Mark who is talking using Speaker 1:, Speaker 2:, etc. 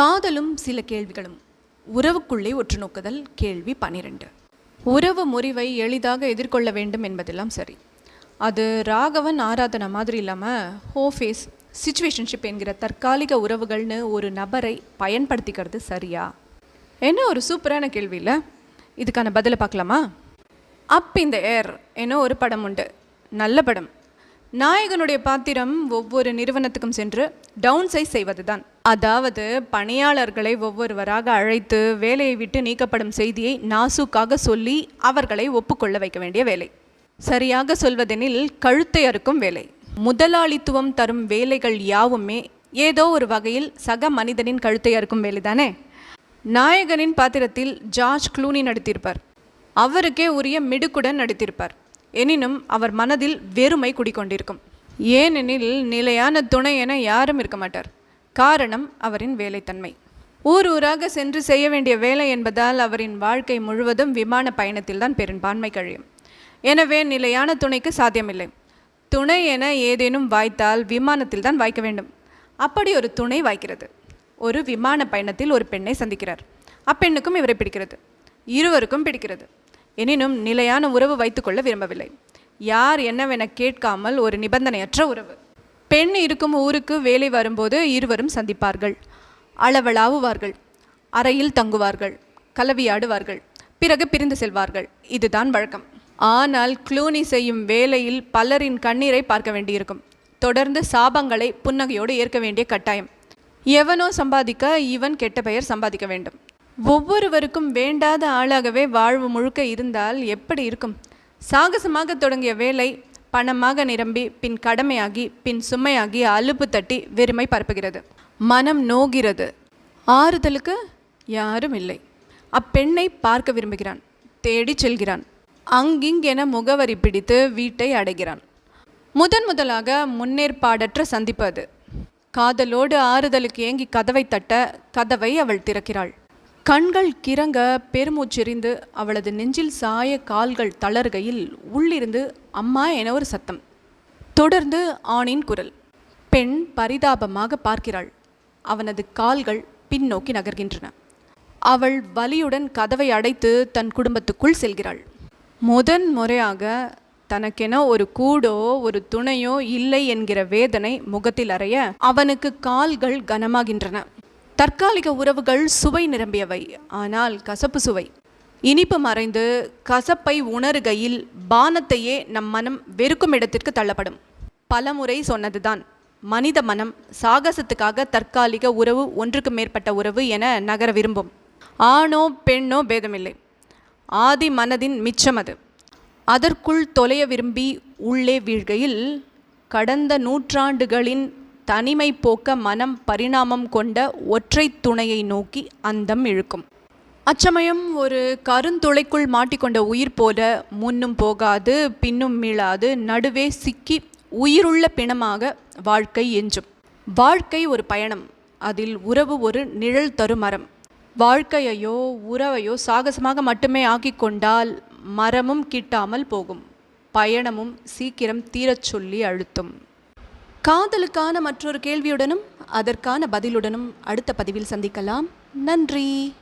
Speaker 1: காதலும் சில கேள்விகளும். உறவுக்குள்ளே ஒற்று நோக்குதல் கேள்வி பனிரெண்டு. உறவு முறிவை எளிதாக எதிர்கொள்ள வேண்டும் என்பதெல்லாம் சரி. அது ராகவன் ஆராதனை மாதிரி இல்லாமல் ஹோஃபேஸ் சுச்சுவேஷன்ஷிப் என்கிற தற்காலிக உறவுகள்னு ஒரு நபரை பயன்படுத்திக்கிறது சரியா? என்ன ஒரு சூப்பரான கேள்வி இல்லை? இதுக்கான பதிலை பார்க்கலாமா? அப் இந்த ஏர் என ஒரு படம் உண்டு. நல்ல படம். நாயகனுடைய பாத்திரம் ஒவ்வொரு நிறுவனத்துக்கும் சென்று டவுன் சைஸ் செய்வதுதான். அதாவது பணியாளர்களை ஒவ்வொருவராக அழைத்து வேலையை விட்டு நீக்கப்படும் செய்தியை நாசுக்காக சொல்லி அவர்களை ஒப்புக்கொள்ள வைக்க வேண்டிய வேலை. சரியாக சொல்வதெனில் கழுத்தை அறுக்கும் வேலை. முதலாளித்துவம் தரும் வேலைகள் யாவுமே ஏதோ ஒரு வகையில் சக மனிதனின் கழுத்தை அறுக்கும் வேலைதானே? நாயகனின் பாத்திரத்தில் ஜார்ஜ் க்ளூனி நடித்திருப்பார். அவருக்கே உரிய மிடுக்குடன் நடித்திருப்பார். எனினும் அவர் மனதில் வெறுமை குடிக்கொண்டிருக்கும். ஏனெனில் நிலையான துணை என யாரும் இருக்க மாட்டார். காரணம் அவரின் வேலைத்தன்மை. ஊர் ஊராக சென்று செய்ய வேண்டிய வேலை என்பதால் அவரின் வாழ்க்கை முழுவதும் விமான பயணத்தில்தான் பெரும்பான்மை கழியும். எனவே நிலையான துணைக்கு சாத்தியமில்லை. துணை என ஏதேனும் வாய்த்தால் விமானத்தில் தான் வாய்க்க வேண்டும். அப்படி ஒரு துணை வாய்க்கிறது. ஒரு விமான பயணத்தில் ஒரு பெண்ணை சந்திக்கிறார். அப்பெண்ணுக்கும் இவரை பிடிக்கிறது. இருவருக்கும் பிடிக்கிறது. எனினும் நிலையான உறவு வைத்துக்கொள்ள விரும்பவில்லை. யார் என்னவென கேட்காமல் ஒரு நிபந்தனையற்ற உறவு. பெண் இருக்கும் ஊருக்கு வேலை வரும்போது இருவரும் சந்திப்பார்கள். அளவளாவுவார்கள் அறையில் தங்குவார்கள். கலவியாடுவார்கள். பிறகு பிரிந்து செல்வார்கள். இதுதான் வழக்கம். ஆனால் க்ளூனி செய்யும் வேலையில் பலரின் கண்ணீரை பார்க்க வேண்டியிருக்கும். தொடர்ந்து சாபங்களை புன்னகையோடு ஏற்க வேண்டிய கட்டாயம். எவனோ சம்பாதிக்க இவன் கெட்ட பெயர் சம்பாதிக்க வேண்டும். ஒவ்வொருவருக்கும் வேண்டாத ஆளாகவே வாழ்வு முழுக்க இருந்தால் எப்படி இருக்கும்? சாகசமாக தொடங்கிய வேலை பணமாக நிரம்பி பின் கடமையாகி பின் சுமையாகி அலுப்பு தட்டி வெறுமை பரப்புகிறது. மனம் நோகிறது. ஆறுதலுக்கு யாரும் இல்லை. அப்பெண்ணை பார்க்க விரும்புகிறான். தேடிச் செல்கிறான். அங்கிங்கென முகவரி பிடித்து வீட்டை அடைகிறான். முதன் முதலாக முன்னேற்பாடற்ற சந்திப்பு அது. காதலோடு ஆறுதலுக்கு ஏங்கி கதவை தட்ட கதவை அவள் திறக்கிறாள். கண்கள் கிறங்க பெருமூச்செறிந்து அவளது நெஞ்சில் சாய கால்கள் தளர்கையில் உள்ளிருந்து அம்மா என ஒரு சத்தம். தொடர்ந்து ஆணின் குரல். பெண் பரிதாபமாக பார்க்கிறாள். அவனது கால்கள் பின்னோக்கி நகர்கின்றன. அவள் வலியுடன் கதவை அடைத்து தன் குடும்பத்துக்குள் செல்கிறாள். முதன் முறையாக தனக்கென ஒரு கூடோ ஒரு துணையோ இல்லை என்கிற வேதனை முகத்தில் அறைய அவனுக்கு கால்கள் கனமாகின்றன. தற்காலிக உறவுகள் சுவை நிரம்பியவை. ஆனால் கசப்பு சுவை. இனிப்பு மறைந்து கசப்பை உணருகையில் பானத்தையே நம் மனம் வெறுக்கும் இடத்திற்கு தள்ளப்படும். பலமுறை சொன்னதுதான். மனித மனம் சாகசத்துக்காக தற்காலிக உறவு ஒன்றுக்கு மேற்பட்ட உறவு என நகர விரும்பும். ஆணோ பெண்ணோ பேதமில்லை. ஆதி மனதின் மிச்சம் அது. அதற்குள் தொலைய விரும்பி உள்ளே வீழ்கையில் கடந்த நூற்றாண்டுகளின் தனிமை போக்க மனம் பரிணாமம் கொண்ட ஒற்றை துணையை நோக்கி அந்தம் இழுக்கும். அச்சமயம் ஒரு கருந்துளைக்குள் மாட்டிக்கொண்ட உயிர் போல முன்னும் போகாது பின்னும் மீளாது நடுவே சிக்கி உயிருள்ள பிணமாக வாழ்க்கை எஞ்சும். வாழ்க்கை ஒரு பயணம் அதில் உறவு ஒரு நிழல் தரும் மரம். வாழ்க்கையையோ உறவையோ சாகசமாக மட்டுமே ஆக்கி கொண்டால் மரமும் கிட்டாமல் போகும். பயணமும் சீக்கிரம் தீரச் சொல்லி அழுத்தும். காதலுக்கான மற்றொரு கேள்வியுடனும் அதற்கான பதிலுடனும் அடுத்த பதிவில் சந்திக்கலாம். நன்றி.